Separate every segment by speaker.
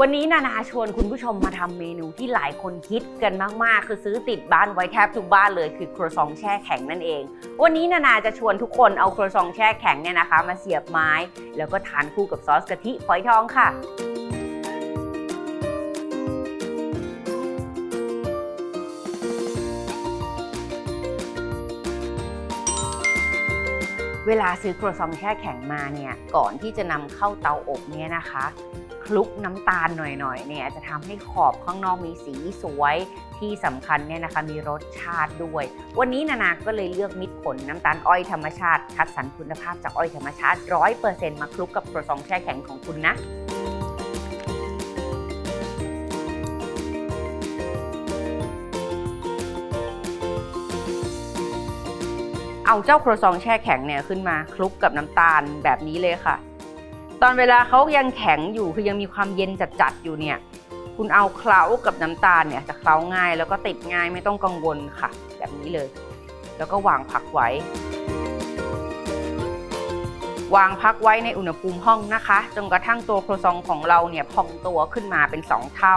Speaker 1: วันนี้นานาชวนคุณผู้ชมมาทำเมนูที่หลายคนคิดกันมาก ๆ คือซื้อติดบ้านไว้แทบทุกบ้านเลยคือครัวซองแช่แข็งนั่นเอง วันนี้นานาจะชวนทุกคนเอาครัวซองแช่แข็งเนี่ยนะคะ มาเสียบไม้ แล้วก็ทานคู่กับซอสกะทิฝอยทองค่ะ เวลาซื้อครัวซองแช่แข็งมาเนี่ยก่อนที่จะนำเข้าเตาอบเนี่ยนะคะคลุกน้ำตาลหน่อยๆเนี่ยจะทำให้ขอบข้างนอกมีสีสวยที่สำคัญเนี่ยนะคะมีรสชาติด้วย วันนี้นานาก็เลยเลือกมิตรผลน้ำตาลอ้อยธรรมชาติ คัดสรรคุณภาพจากอ้อยธรรมชาติ 100%มาคลุกกับครัวซองแช่แข็งของคุณนะ เอาเจ้าครัวซองแช่แข็งเนี่ยขึ้นมาคลุกกับน้ำตาลแบบนี้เลยค่ะ ตอนเวลาเขายังแข็งอยู่คือยังมีความเย็นจัดๆอยู่เนี่ยคุณเอาเคล้ากับน้ำตาลเนี่ยจะเคล้าง่าย แล้วก็ติดง่ายไม่ต้องกังวลค่ะ แบบนี้เลย แล้วก็วางพักไว้ วางพักไว้ในอุณหภูมิห้องนะคะจนกระทั่งตัวครัวซองของเราเนี่ยพองตัวขึ้นมาเป็น 2 เท่า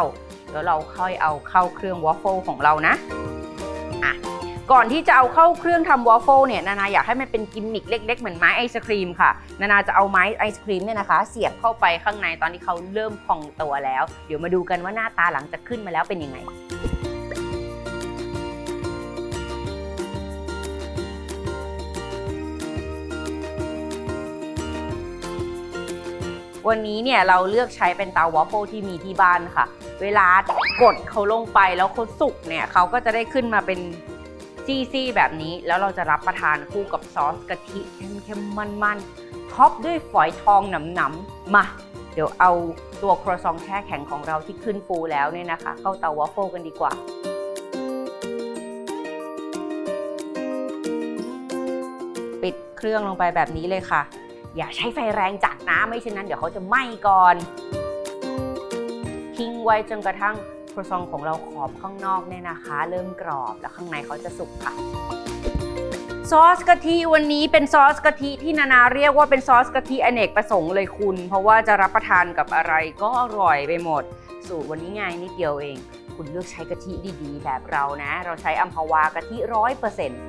Speaker 1: แล้วเราค่อยเอาเข้าเครื่องวอฟเฟิลของเรานะ ก่อนที่จะเอาเข้าเครื่องทำวอฟเฟิลเนี่ยนานาอยากให้มันเป็นกิมมิคเล็ก ๆ เหมือนไม้ไอศครีมค่ะ นานาจะเอาไม้ไอศครีมเนี่ยนะคะ เสียบเข้าไปข้างในตอนที่เขาเริ่มพองตัวแล้ว เดี๋ยวมาดูกันว่าหน้าตาหลังจากขึ้นมาแล้วเป็นยังไงวันนี้เนี่ยเราเลือกใช้เป็นเตาวอฟเฟิลที่มีที่บ้านค่ะ เวลากดเขาลงไปแล้วเขาสุกเนี่ยเขาก็จะได้ขึ้นมาเป็น ซี่ๆแบบนี้ แล้วเราจะรับประทานคู่กับซอสกะทิเข้มๆมันๆท็อปด้วยฝอยทองหนำๆมาเดี๋ยวเอาตัวครัวซองแช่แข็งของเราที่ขึ้นฟูแล้วเนี่ยนะคะ เข้าเตาวอฟเฟิลกันดีกว่าปิดเครื่องลงไปแบบนี้เลยค่ะ อย่าใช้ไฟแรงจัดนะไม่เช่นนั้นเดี๋ยวเขาจะไหม้ก่อน ทิ้งไว้จนกระทั่ง รัวซองของเราขอบข้างนอกเนี่ยนะคะ เริ่มกรอบแล้วข้างในเขาจะสุกค่ะ ซอสกะทิวันนี้เป็นซอสกะทิที่นานาเรียกว่าเป็นซอสกะทิอเนกประสงค์เลยคุณ เพราะว่าจะรับประทานกับอะไรก็อร่อยไปหมด สูตรวันนี้ง่ายนิดเดียวเอง คุณเลือกใช้กะทิดีๆ แบบเรานะ เราใช้อัมพวากะทิร้อยเปอร์เซ็นต์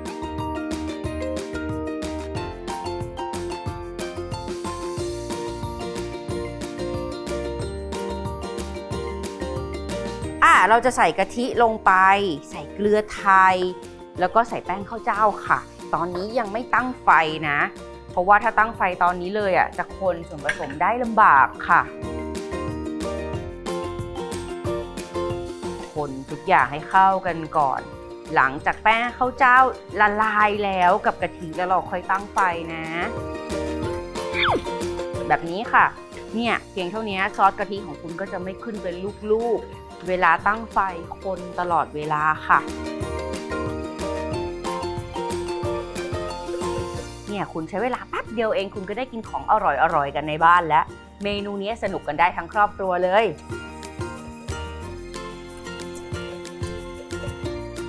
Speaker 1: อะเราจะใส่กะทิลงไป ใส่เกลือไทย แล้วก็ใส่แป้งข้าวเจ้าค่ะ ตอนนี้ยังไม่ตั้งไฟนะ เพราะว่าถ้าตั้งไฟตอนนี้เลยอะจะคนส่วนผสมได้ลำบากค่ะ คนทุกอย่างให้เข้ากันก่อน หลังจากแป้งข้าวเจ้าละลายแล้วกับกะทิแล้วเราค่อยตั้งไฟนะ แบบนี้ค่ะเนี่ยเพียงเท่านี้ซอสกะทิของคุณก็จะไม่ขึ้นเป็นลูกๆ เวลาตั้งไฟคนตลอดเวลาค่ะ เนี่ยคุณใช้เวลาแป๊บเดียวเองคุณก็ได้กินของอร่อยๆกันในบ้านแล้วเมนูนี้สนุกกันได้ทั้งครอบครัวเลย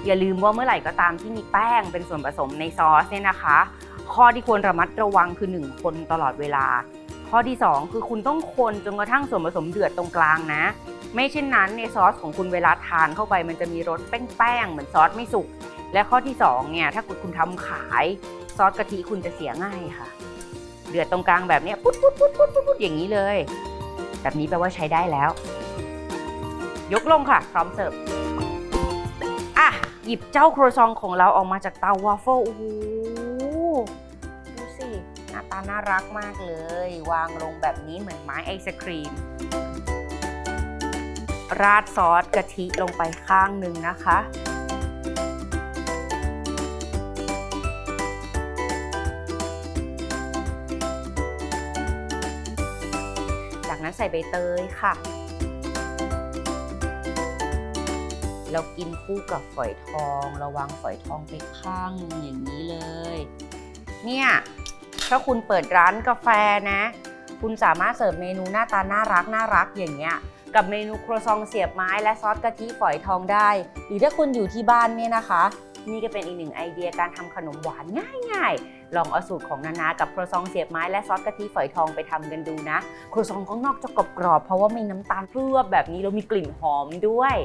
Speaker 1: อย่าลืมว่าเมื่อไหร่ก็ตามที่มีแป้งเป็นส่วนผสมในซอสเนี่ยนะคะ ข้อที่ควรระมัดระวังคือ 1 คนตลอดเวลา ข้อที่ 2 คือคุณต้องคนจนกระทั่งส่วนผสมเดือดตรงกลางนะ ไม่เช่นนั้นในซอสของคุณเวลาทานเข้าไปมันจะมีรสแป้งๆเหมือนซอสไม่สุก และข้อที่2เนี่ยถ้าคุณคุณทำขายซอสกะทิคุณจะเสียง่ายค่ะ เดือดตรงกลางแบบนี้ปุ๊ดปุ๊ดปุ๊ดปุ๊ดปุ๊ดอย่างนี้เลย แบบนี้แปลว่าใช้ได้แล้ว ยกลงค่ะพร้อมเสิร์ฟอะหยิบเจ้าครัวซองของเราออกมาจากเตาวาฟเฟิลโอ้โหดูสิห น่ารักมากเลย วางลงแบบนี้เหมือนไม้ไอศครีม ราดซอสกะทิลงไปข้างหนึ่งนะคะ จากนั้นใส่ใบเตยค่ะ เรากินคู่กับฝอยทอง ระวังฝอยทองไปข้างนึงอย่างนี้เลย เนี่ย ถ้าคุณเปิดร้านกาแฟนะ คุณสามารถเสิร์ฟเมนูหน้าตาน่ารักน่ารักอย่างเงี้ยกับเมนูครัวซองเสียบไม้และซอสกะทิฝอยทองได้ หรือถ้าคุณอยู่ที่บ้านเนี่ยนะคะ นี่ก็เป็นอีกหนึ่งไอเดียการทำขนมหวานง่ายๆ ลองเอาสูตรของนานากับครัวซองเสียบไม้และซอสกะทิฝอยทองไปทำกันดูนะครัวซองข้างนอกจะกรอบๆเพราะว่ามีน้ำตาลเคลือบแบบนี้แล้วมีกลิ่นหอมด้วย